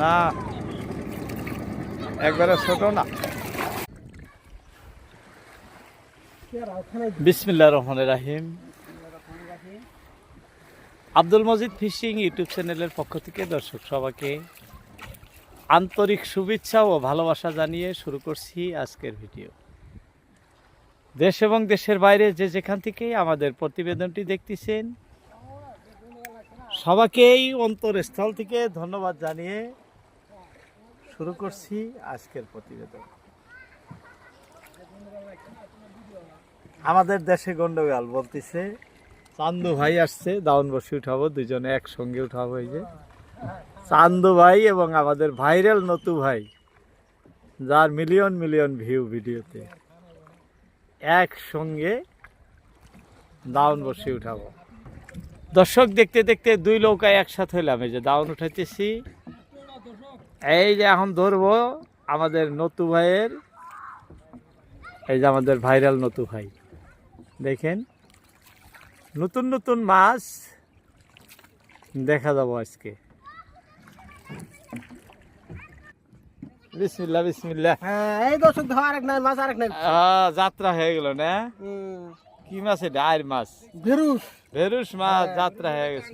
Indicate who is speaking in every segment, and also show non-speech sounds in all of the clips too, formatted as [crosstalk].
Speaker 1: না। একবারে ছোট না। বিসমিল্লাহ রহমান রাহিম। আব্দুল মজিদ ফিশিং ইউটিউব চ্যানেলের পক্ষ থেকে দর্শক সবাইকে আন্তরিক শুভেচ্ছা ও ভালোবাসা জানিয়ে শুরু করছি আজকের ভিডিও। দেশ এবং দেশের বাইরে যে যেখান থেকে আমাদের প্রতিবেদনটি দেখতেছেন সবাইকেই অন্তরস্থল থেকে ধন্যবাদ জানিয়ে শুরু করছি আজকের প্রতিবেদন। আমাদের দেশে গন্ডগোল বলতেছে, চান্দু ভাই আসছে, দাউন বসে উঠাবো, দুজনে একসঙ্গে উঠাবো এই যে। চান্দু ভাই এবং আমাদের ভাইরাল নতু ভাই, যার মিলিয়ন মিলিয়ন ভিউ ভিডিওতে একসঙ্গে দাউন বসে উঠাবো। দর্শক দেখতে দেখতে দুই নৌকা একসাথে হইলাম। এই যে দাউন উঠাইতেছি। এই যে এখন ধরবো আমাদের নতু ভাইয়ের এই যে আমাদের ভাইরাল নতু ভাই। দেখেন নতুন নতুন মাছ দেখা যাব আজকে। বিসমিল্লা বিসমিল্লা
Speaker 2: হ্যাঁ এই দর্শক ধর আরেক নাই মাছ আরেক
Speaker 1: যাত্রা হয়ে গেল না? কি মাছ এটা? আয়ের মাছ।
Speaker 2: ভেরুস।
Speaker 1: ভেরুস মাছ যাত্রা হয়ে গেছে।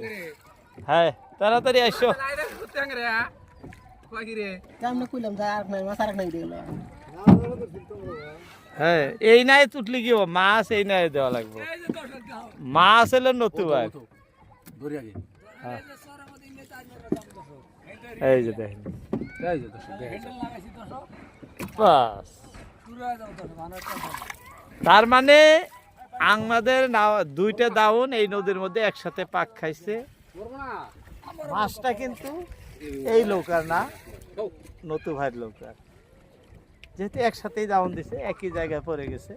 Speaker 1: হ্যাঁ তাড়াতাড়ি আসো
Speaker 2: কেমন কইলাম যা আরেক নাই মাছ আরেক নাই দিল
Speaker 1: হ্যাঁ এই নাই তুটলি কি মাছ এই নাই দেওয়া লাগবে। মাছ এলো নতু ভাই হ্যাঁ। এই যে দেখেন। বাস। তার মানে আমাদের নাও- দুইটা দাউন এই নদীর মধ্যে একসাথে পাক খাইছে। মাছটা কিন্তু এই নৌকার না নতু ভাইয়ের নৌকার। যেহেতু একসাথেই দাউন দিছে একই জায়গায় পড়ে গেছে।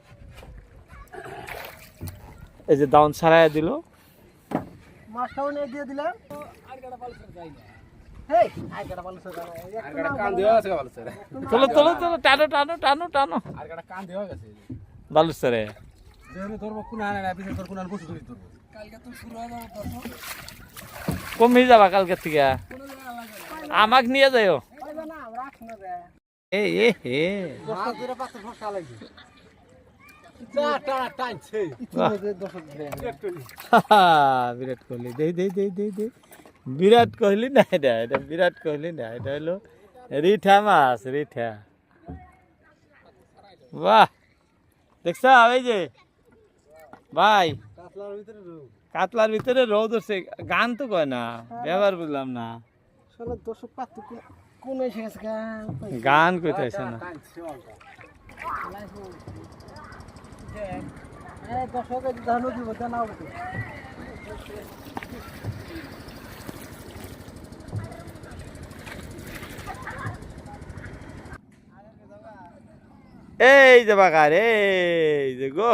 Speaker 1: এই যে দাউন ছাড়াইয়া দিল।
Speaker 2: মাছটাও নিয়ে দিয়ে দিলাম। হেই
Speaker 1: তোলো তোলো তোলো টানো টানো টানো। কমে যাবা কালকে থেকে। আমাক নিয়ে যাও
Speaker 2: পাইবা না রাখ না রে
Speaker 1: এ এ হে বিরাট কোহলি। দে দে দে দে দে। বিরাট কোহলি না এটা এটা বিরাট কোহলি না এটা হলো রিঠা মাছ রিঠা। বাহ। দেখছ এই যে ভাই।
Speaker 2: কাতলার ভিতরে
Speaker 1: রোদ। হচ্ছে গান তো কয় না ব্যবহার বুঝলাম না।
Speaker 2: শালা দর্শক কোন গান
Speaker 1: কইতেছে না।
Speaker 2: এই
Speaker 1: যে বাগার এই যে গো।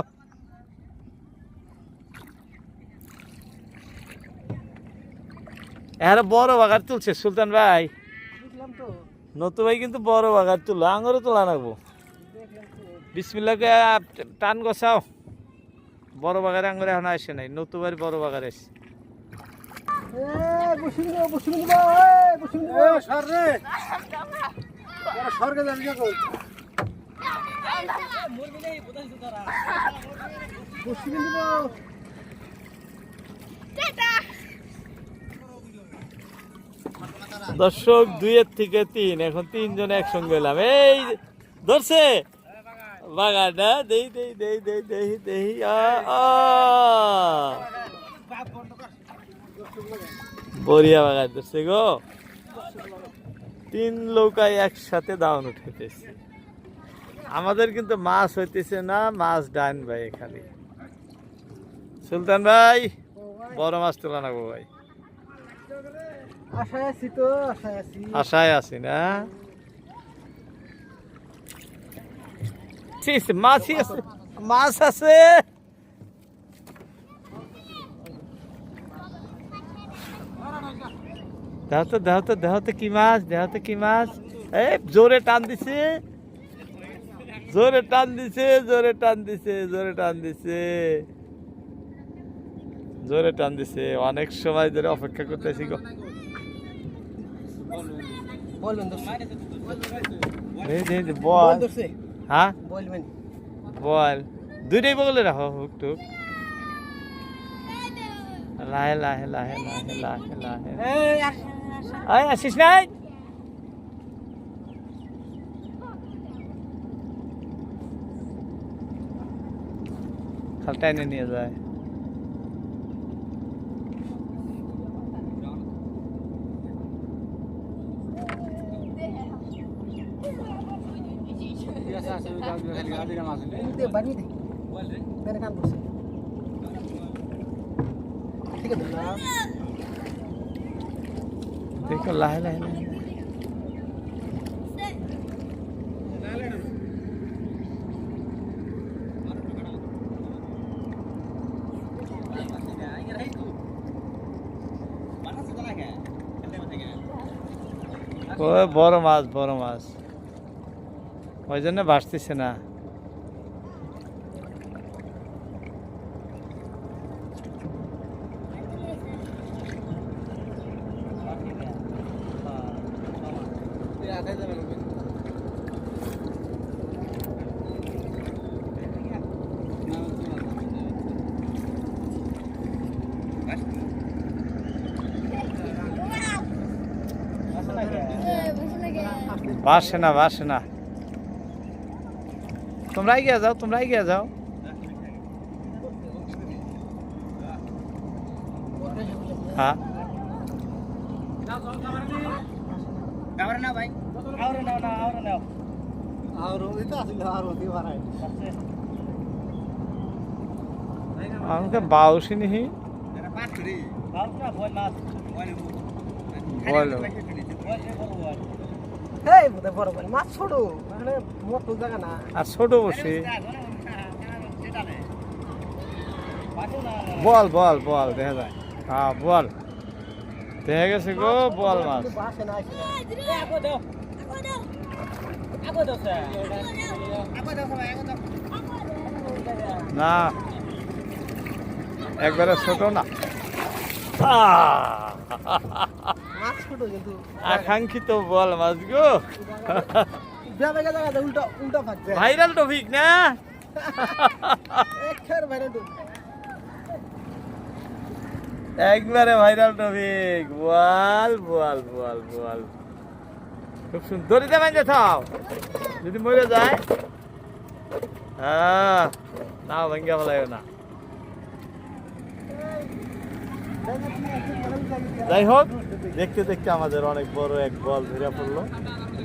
Speaker 1: এর বড় বাগার তুলছে সুলতান ভাই।
Speaker 2: বুঝলাম তো।
Speaker 1: নতু ভাই কিন্তু বড় বাগার তুলো আঙুরও তোলা রাখব
Speaker 2: দেখলাম
Speaker 1: বিসমিল্লাকে টান গছাও। বড় বাগারে আঙুরে এখন আসে নাই নতু ভাই বড় বাগার এসে
Speaker 2: এই বসিন দিব বসিন দিব এই বসিন দিব এ সর রে তোরা সরকে যাবি যা কই বসিন দিব
Speaker 1: দর্শক দুইয়ের থেকে তিন, এখন তিনজন একসঙ্গে এলাম। এই ধরছে। দেই দেই দেই দেই দেই ধরছে গো। তিন একসাথে দাউন আমাদের কিন্তু মাছ হইতেছে না, মাছ ডান ভাই খালি সুলতান ভাই, বড় মাছ তোলা না ভাই।
Speaker 2: আশায় আছি
Speaker 1: না? মাছ আছে। কি মাছ দেহ তো কি মাছ? এই, জোরে টান দিছে। জোরে টান দিছে, জোরে টান দিছে, জোরে টান দিছে। জোরে টান দিছে, অনেক সময় ধরে অপেক্ষা করতেছি গো। বল। হ্যাঁ
Speaker 2: বলবেন।
Speaker 1: বল। দুইটাই বগলে রাখো হুক টুক লাহে লাহে লাহে লাহে লাহে। লাহে আসিস নাই খাল টাইনে নিয়ে যায়।
Speaker 2: দে বাড়ি দে মেরে কাম করছে ঠিক আছে না
Speaker 1: দেখো লাহে লাহে লাহে ও বড় মাছ বড় মাছ ওই জন্য ভাসতেছে না। ভাসে না ভাসে না। তোমরা এগিয়ে যাও তোমরা এগিয়ে যাও। হ্যাঁ। আমাকে বাউসি নিহি। বলো
Speaker 2: মাছ ছোট। মানে মোটো জায়গা না।
Speaker 1: আর ছোট বসি। বল বল বল দেখা যায়। হ্যাঁ বল। দেখা গেছে গো বল মাছ।
Speaker 2: না।
Speaker 1: একবারে ছোট না!
Speaker 2: মাছ ছোট কিন্তু।
Speaker 1: আকাঙ্ক্ষিত বল মাছ গো।
Speaker 2: উল্টা উল্টা ফাটছে।
Speaker 1: ভাইরাল টপিক না? একবারে ভাইরাল টপিক বল বল বল বল। খুব সুন্দর বাইন্দে থাও। যদি মরে যায় হ্যাঁ না ভাঙ্গা ফেলাইও না। যাই হোক, দেখতে দেখতে আমাদের অনেক বড় এক বল ধরে পড়ল।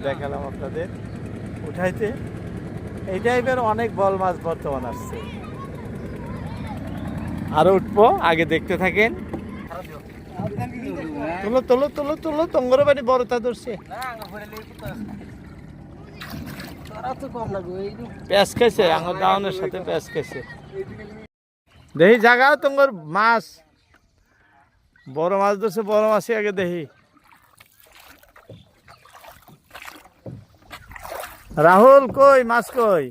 Speaker 1: দেখালাম আপনাদের। উঠাইতে। এই টাইপের অনেক বল মাছ বর্তমান আসছে। আরও উঠবো, আগে দেখতে থাকেন। তোলো তোলো তোলো তোলো, তঙ্গর বাড়ি বড় তা ধরছে। প্যাঁচ খাইছে আঙুর দাউনের সাথে প্যাঁচ খাইছে। দেখি জাগাও তোমার মাছ। বড় মাছ ধরছে বড় মাছই আগে দেখি। রাহুল কই মাছ কই?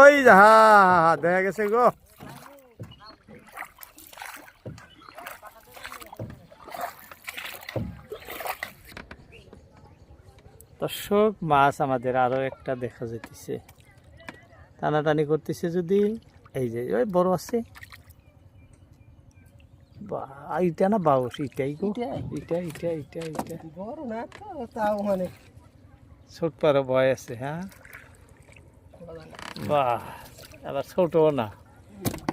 Speaker 1: ওই হা হা, দেখা গেছে গো। দর্শক মাছ আমাদের আরও একটা দেখা যেতেছে টানাটানি করতেছে যদি এই যে ওই বড় আছে। এইটা না বাউস এটাই গো? এটা এটা এটা এটা
Speaker 2: বড় না তো তাও মানে।
Speaker 1: ছোট পারো ভয় আছে হ্যাঁ? বাহ আবার ছোটও না।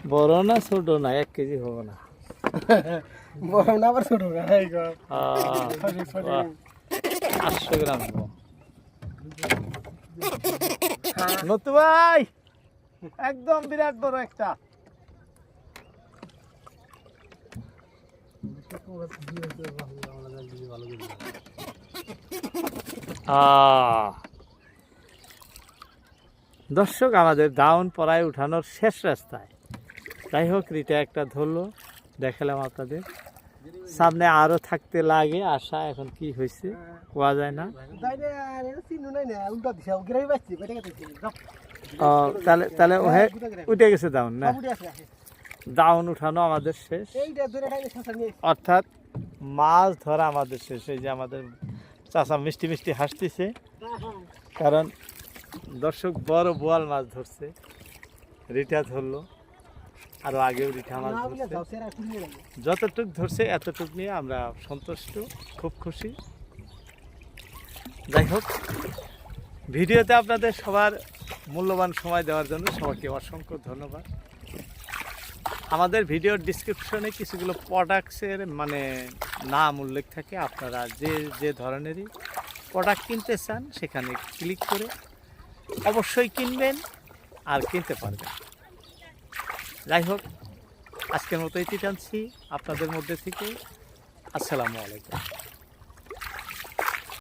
Speaker 1: বড় না ছোট না এক কেজি হব না। [laughs]
Speaker 2: বড় না আবার ছোট না
Speaker 1: আটশো গ্রাম হব নতু ভাই একদম বিরাট বড় একটা। দর্শক আমাদের ডাউন পড়ায় উঠানোর শেষ রাস্তায়। যাই হোক রিটা একটা ধরলো দেখালাম আপনাদের। সামনে আরও থাকতে লাগে আশা এখন কি হয়েছে কোয়া যায় না। তাহলে তাহলে ওহে উঠে গেছে ডাউন না? দাউন উঠানো আমাদের শেষ। অর্থাৎ মাছ ধরা আমাদের শেষ। এই যে আমাদের চাচা মিষ্টি মিষ্টি হাসতেছে। কারণ দর্শক বড় বোয়াল মাছ ধরছে। রিটা ধরলো। আরও আগেও রিঠা মাছ ধরছে। যতটুক ধরছে এতটুক নিয়ে আমরা সন্তুষ্ট খুব খুশি। যাই হোক ভিডিওতে আপনাদের সবার মূল্যবান সময় দেওয়ার জন্য সবাইকে অসংখ্য ধন্যবাদ। আমাদের ভিডিওর ডিসক্রিপশনে কিছুগুলো প্রোডাক্টসের মানে নাম উল্লেখ থাকে। আপনারা যে যে ধরনেরই প্রোডাক্ট কিনতে চান, সেখানে ক্লিক করে অবশ্যই কিনবেন আর কিনতে পারবেন। যাই হোক, আজকের মতো এটি টানছি। আপনাদের মধ্যে থেকে আসসালামু আলাইকুম।